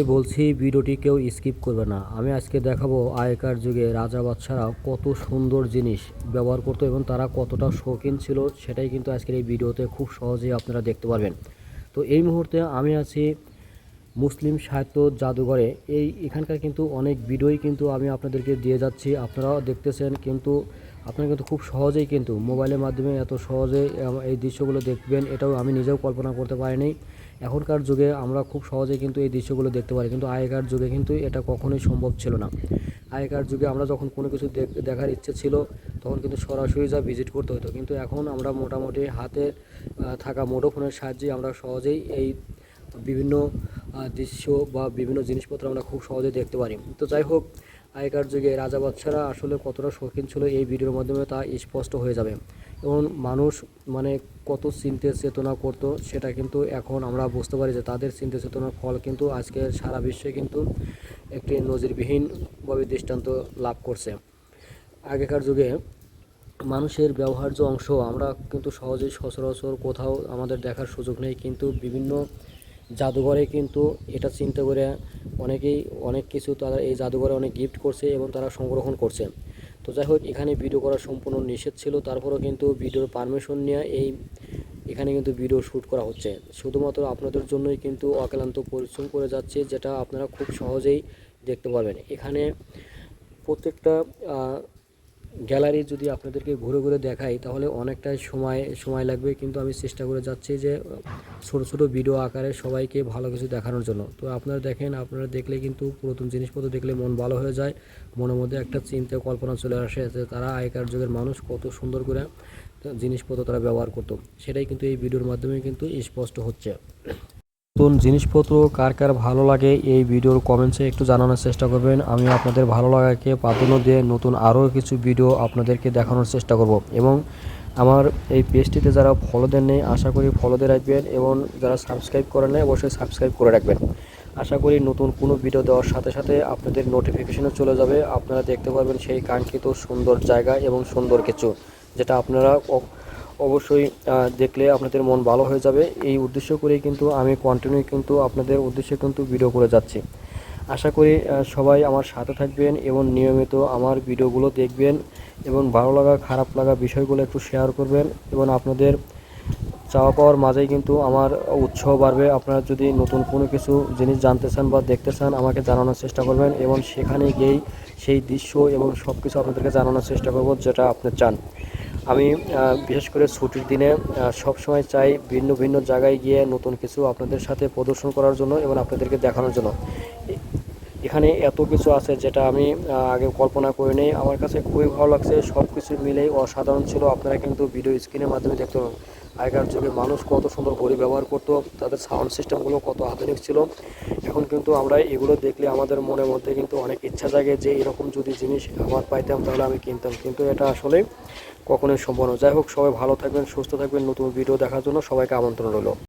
এই বলছি, ভিডিওটি কেউ স্কিপ করবে না। আমি আজকে দেখাবো আগেকার যুগে রাজা বাদশারা কত সুন্দর জিনিস ব্যবহার করতো এবং তারা কতটা শৌখিন ছিল, সেটাই কিন্তু আজকের এই ভিডিওতে খুব সহজেই আপনারা দেখতে পারবেন। তো এই মুহূর্তে আমি আছি মুসলিম সাহিত্য জাদুঘরে। এই এখানকার কিন্তু অনেক ভিডিওই কিন্তু আমি আপনাদেরকে দিয়ে যাচ্ছি। আপনারাও দেখতেছেন, কিন্তু আপনারা কিন্তু খুব সহজেই কিন্তু মোবাইলের মাধ্যমে এত সহজে এই দৃশ্যগুলো দেখবেন, এটাও আমি নিজেও কল্পনা করতে পারিনি। এখনকার যুগে আমরা খুব সহজে কিন্তু এই দৃশ্যগুলো দেখতে পারি, কিন্তু আগেকার যুগে কিন্তু এটা কখনোই সম্ভব ছিল না। আগেকার যুগে আমরা যখন কোনো কিছু দেখ- দেখার ইচ্ছে ছিল, তখন কিন্তু সরাসরি যা ভিজিট করতে হতো। কিন্তু এখন আমরা মোটামুটি হাতে থাকা মুঠোফোনের সাহায্যে আমরা সহজেই এই বিভিন্ন দৃশ্য বা বিভিন্ন জিনিসপত্র আমরা খুব সহজে দেখতে পারি। তো যাই হোক আগেকার যুগে রাজা বাদশারা আসলে কতটা শৌখিন ছিল এই ভিডিওর মাধ্যমে তা স্পষ্ট হয়ে যাবে। এবং মানুষ মানে কত চিন্তে চেতনা করতো সেটা কিন্তু এখন আমরা বুঝতে পারি যে তাদের চিন্তা চেতনার ফল কিন্তু আজকে সারা বিশ্বে কিন্তু একটি নজিরবিহীনভাবে দৃষ্টান্ত লাভ করছে। আগেকার যুগে মানুষের ব্যবহার্য অংশ আমরা কিন্তু সহজেই সচরাচর কোথাও আমাদের দেখার সুযোগ নেই, কিন্তু বিভিন্ন জাদুঘরে কিন্তু এটা চিন্তা করে অনেকেই, অনেক কিছু তারা এই জাদুঘরে অনেক গিফট করছে এবং তারা সংগ্রহণ করছে। তো যাই হোক, এখানে ভিডিও করা সম্পূর্ণ নিষেধ ছিল। তারপরেও কিন্তু ভিডিওর পারমিশন নিয়ে এই, এখানে কিন্তু ভিডিও শ্যুট করা হচ্ছে। শুধুমাত্র আপনাদের জন্যই কিন্তু অক্লান্ত পরিশ্রম করে যাচ্ছে, যেটা আপনারা খুব সহজেই দেখতে পারবেন। এখানে প্রত্যেকটা গ্যালারি যদি আপনাদেরকে ঘুরে ঘুরে দেখাই, তাহলে অনেকটাই সময় সময় লাগবে। কিন্তু আমি চেষ্টা করে যাচ্ছি যে, ছোট ছোট ভিডিও আকারে সবাইকে ভালো কিছু দেখানোর জন্য। তো আপনারা দেখেন, আপনারা দেখলে কিন্তু পুরাতন জিনিসপত্র দেখলে মন ভালো হয়ে যায়। মনের মধ্যে একটা চিন্তা, কল্পনা চলে আসে যে, তারা আগেকার যুগের মানুষ কত সুন্দর করে জিনিসপত্র তারা ব্যবহার করতো। সেটাই কিন্তু এই ভিডিওর মাধ্যমে কিন্তু স্পষ্ট হচ্ছে। নতুন জিনিসপত্র কার কার ভালো লাগে এই ভিডিওর কমেন্টসে একটু জানানোর চেষ্টা করবেন। আমি আপনাদের ভালো লাগাকে প্রাধান্য দিয়ে নতুন আরও কিছু ভিডিও আপনাদেরকে দেখানোর চেষ্টা করব এবং আমার এই পেজটিতে যারা ফলো দেন নেই, আশা করি ফলো দিয়ে রাখবেন এবং যারা সাবস্ক্রাইব করেন নাই, অবশ্যই সাবস্ক্রাইব করে রাখবেন। আশা করি নতুন কোনো ভিডিও দেওয়ার সাথে সাথে আপনাদের নোটিফিকেশনও চলে যাবে। আপনারা দেখতে পারবেন সেই কাঙ্ক্ষিত সুন্দর জায়গা এবং সুন্দর কিছু, যেটা আপনারা অবশ্যই দেখলে আপনাদের মন ভালো হয়ে যাবে। এই উদ্দেশ্য করেই কিন্তু আমি কন্টিনিউ কিন্তু আপনাদের উদ্দেশ্যে কিন্তু ভিডিও করে যাচ্ছি। আশা করি সবাই আমার সাথে থাকবেন এবং নিয়মিত আমার ভিডিওগুলো দেখবেন এবং ভালো লাগা, খারাপ লাগা বিষয়গুলো একটু শেয়ার করবেন এবং আপনাদের চাওয়া পাওয়ার মাঝেই কিন্তু আমার উৎসাহ বাড়বে। আপনারা যদি নতুন কোনো কিছু জিনিস জানতে চান বা দেখতে চান, আমাকে জানানোর চেষ্টা করবেন এবং সেখানে গিয়েই সেই দৃশ্য এবং সব কিছু আপনাদেরকে জানানোর চেষ্টা করব যেটা আপনি চান। আমি বিশেষ করে ছুটির দিনে সব সময় চাই ভিন্ন ভিন্ন জায়গায় গিয়ে নতুন কিছু আপনাদের সাথে প্রদর্শন করার জন্য এবং আপনাদেরকে দেখানোর জন্য। এখানে এত কিছু আছে যেটা আমি আগে কল্পনা করিনি। আমার কাছে খুবই ভালো লাগছে সব কিছু মিলেই অসাধারণ ছিল। আপনারা কিন্তু ভিডিও স্ক্রিনের মাধ্যমে দেখতে পাবেন। আগেকার যুগে মানুষ কত সুন্দর ঘড়ি ব্যবহার করতো, তাদের সাউন্ড সিস্টেমগুলো কত আধুনিক ছিল। এখন কিন্তু আমরা এগুলো দেখলে আমাদের মনের মধ্যে কিন্তু অনেক ইচ্ছা জাগে যে এরকম যদি জিনিস আমার পাইতাম, তাহলে আমি কিনতাম। কিন্তু এটা আসলে কখনোই সম্ভব নয়। যাই হোক, সবাই ভালো থাকবেন, সুস্থ থাকবেন। নতুন ভিডিও দেখার জন্য সবাইকে আমন্ত্রণ রইল।